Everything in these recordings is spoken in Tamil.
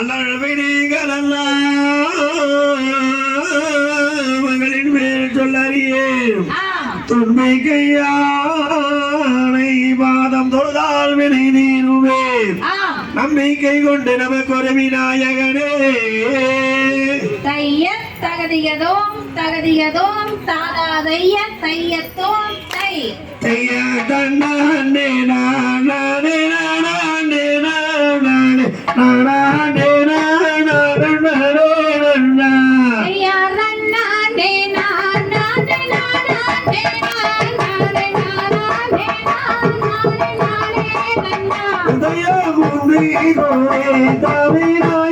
நாங்கள் வினைகள் எல்லாம் மேல் சொல்லறியே துன்பை கையானை பாதம் தொழுதால் வினை நீருவே நம்பிக்கை கொண்டு நமக்கு ஒரு விநாயகனே தைய தகதியதோம் தகதியதோம் தாதாதைய தையத்தோம் தை. தைய தன்னே நானே Digo, esta vida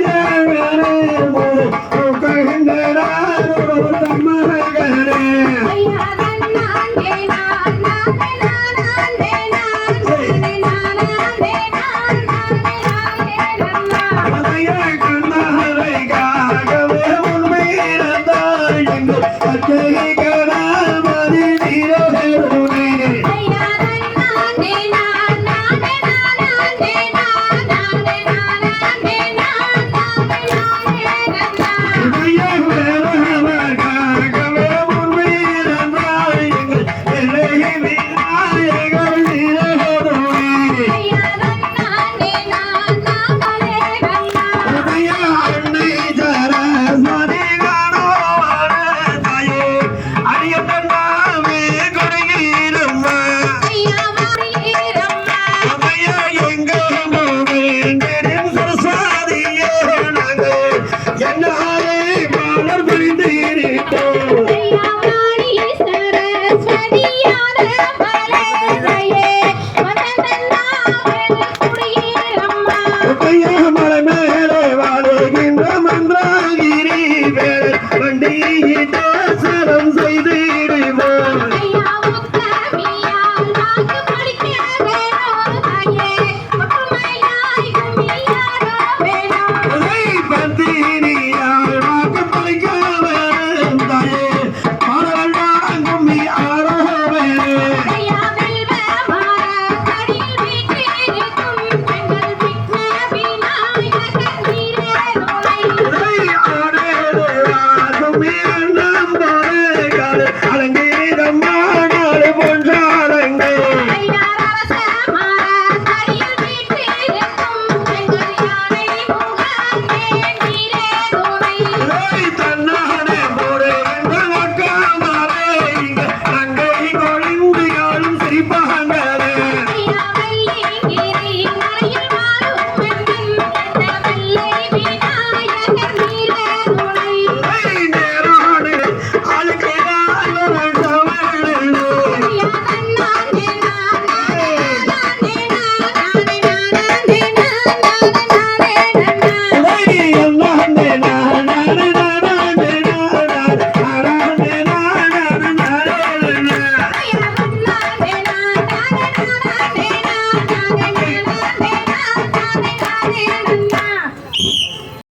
Me.